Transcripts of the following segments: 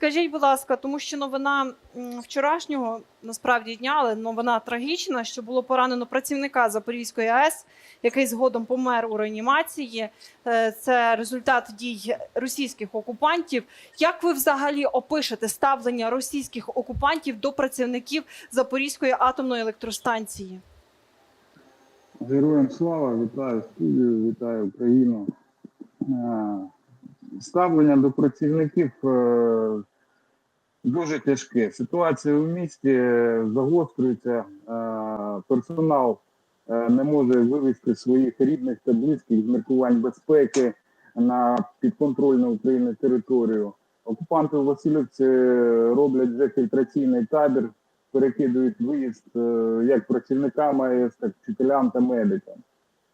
Скажіть, будь ласка, тому що новина вчорашнього насправді дня, але новина трагічна, що було поранено працівника Запорізької АЕС, який згодом помер у реанімації. Е, Це результат дій російських окупантів. Як ви взагалі опишете ставлення російських окупантів до працівників Запорізької атомної електростанції? Героям слава, вітаю студію, вітаю Україну. Е, Ставлення до працівників е, дуже тяжке. Ситуація в місті е, загострюється, е, персонал е, не може вивести своїх рідних та близьких з міркувань безпеки на підконтрольну Україні територію. Окупанти у Васильівці роблять вже фільтраційний табір, перекидують виїзд як працівникам АЕС, так і вчителям та медикам.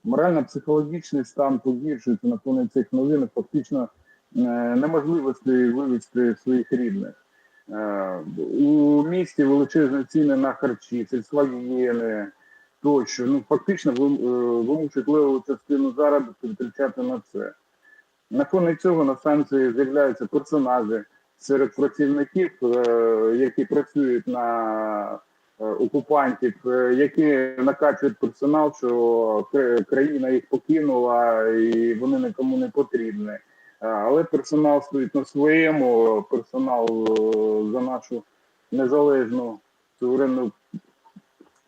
Морально-психологічний стан погіршується на фоні цих новин, фактично неможливості вивезти своїх рідних. Е, У місті величезні ціни на харчі, сільська гігієни тощо. Ну, фактично е, вимушують леву частину заробітку витрачати на це. На фоні цього на станції з'являються персонажі серед працівників, е, які працюють на окупантів, які накачують персонал, що країна їх покинула і вони нікому не потрібні. Е, Але персонал стоїть на своєму, персонал е, за нашу незалежну суверенну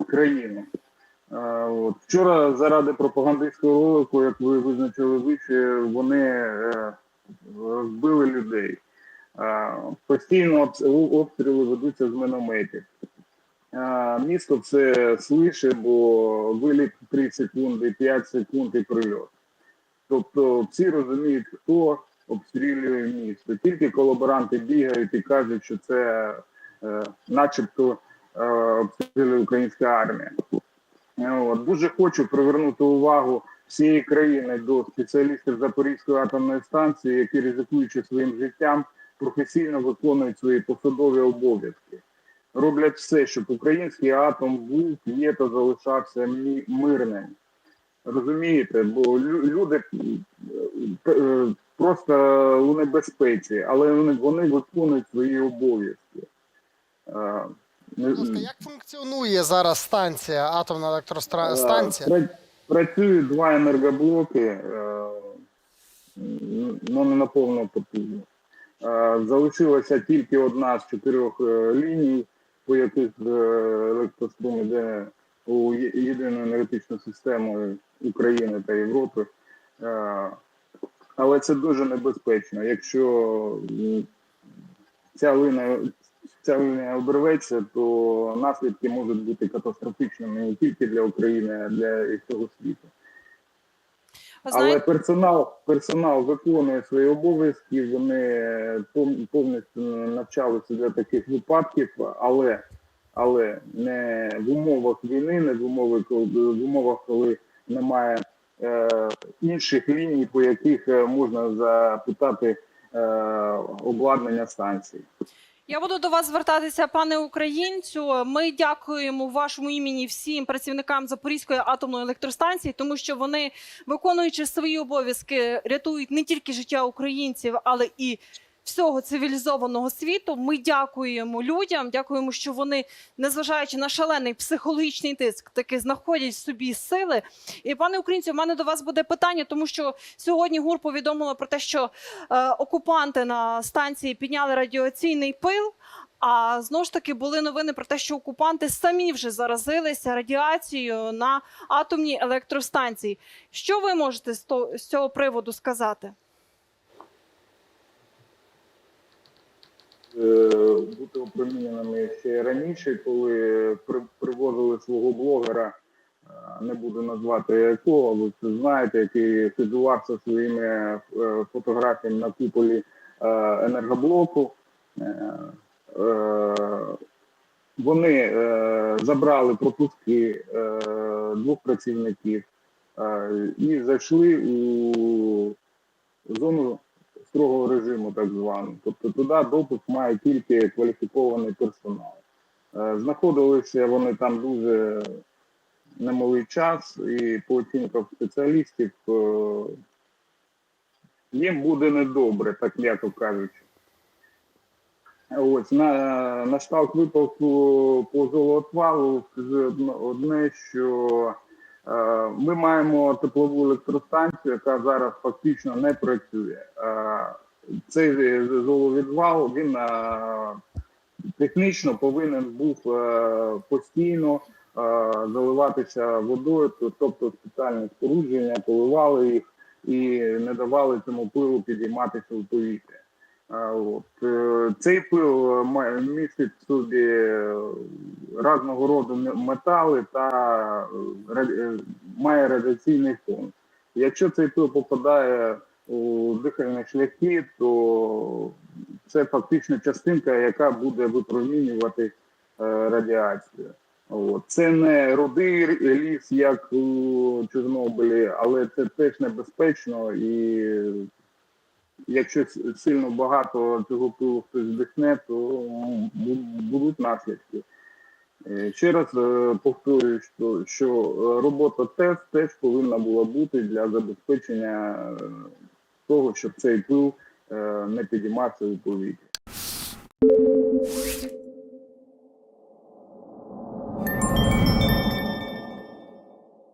країну. Е, От. Вчора заради пропагандистського ролику, як ви визначили вище, вони вбили людей. Постійно обстріли ведуться з мінометів. Місто все слише, бо виліт 3 секунди, 5 секунд і прильот. Тобто всі розуміють, хто обстрілює місто. Тільки колаборанти бігають і кажуть, що це е, начебто е, обстрілює українська армія. Е, От. Дуже хочу привернути увагу всієї країни до спеціалістів Запорізької атомної станції, які ризикуючи своїм життям, професійно виконують свої посадові обов'язки. Роблять все, щоб український атом був, є та залишався мирним. Розумієте, бо люди е, е, просто у небезпеці, але вони, виконують свої обов'язки. Як функціонує зараз станція, атомна електростанція? пра- Працюють два енергоблоки, е, ну не на повну потужність. Е, Залишилася тільки одна з чотирьох е, ліній, по яких електрострум йде у єдину енергетичну систему України та Європи. Е, Але це дуже небезпечно. Якщо ця лінія, ця лінія обірветься, то наслідки можуть бути катастрофічними не тільки для України, а для і всього світу. Але персонал, персонал виконує свої обов'язки, вони повністю навчалися для таких випадків, але, але не в умовах війни, не в умовах, в умовах, коли немає е, інших ліній, по яких е, можна запитати е, обладнання станції. Я буду до вас звертатися, пане українцю. Ми дякуємо вашому імені всім працівникам Запорізької атомної електростанції, тому що вони, виконуючи свої обов'язки, рятують не тільки життя українців, але і всього цивілізованого світу. Ми дякуємо людям. Дякуємо, що вони, незважаючи на шалений психологічний тиск, таки знаходять собі сили. І пане українцю, в мене до вас буде питання, тому що сьогодні ГУР повідомила про те, що е, окупанти на станції підняли радіаційний пил. А знову ж таки були новини про те, що окупанти самі вже заразилися радіацією на атомній електростанції. Що ви можете з цього приводу сказати? Бути опроміненими ще раніше, коли привозили свого блогера, е, не буду назвати якого, ви це знаєте, який хизувався своїми е, фотографіями на куполі е, енергоблоку. Е, е, Вони е, забрали пропуски е, двох працівників е, і зайшли у зону строгого режиму, так звану. Тобто туди допуск має тільки кваліфікований персонал. Е, Знаходилися вони там дуже немалий час, і по оцінках спеціалістів е, їм буде недобре, так м'яко кажучи. Ось на, на штат випадку по золотвалу одне, що ми маємо теплову електростанцію, яка зараз фактично не працює. Е, цей золовідвал він е, технічно повинен був е, постійно е, заливатися водою, тобто спеціальне спорудження, поливали їх і не давали цьому пилу підійматися в повітря. От. е, Цей пил е, містить в собі е, різного роду метали та має радіаційний фон. Якщо цей пил попадає у дихальні шляхи, то це фактично частинка, яка буде випромінювати радіацію. От. Це не рудий ліс, як у Чорнобилі, але це теж небезпечно і якщо сильно багато цього пилу хтось вдихне, то будуть наслідки. Е, Ще раз е, повторюю, що, що робота ТЕС теж повинна була бути для забезпечення е, того, щоб цей пил не підіймався у повітря.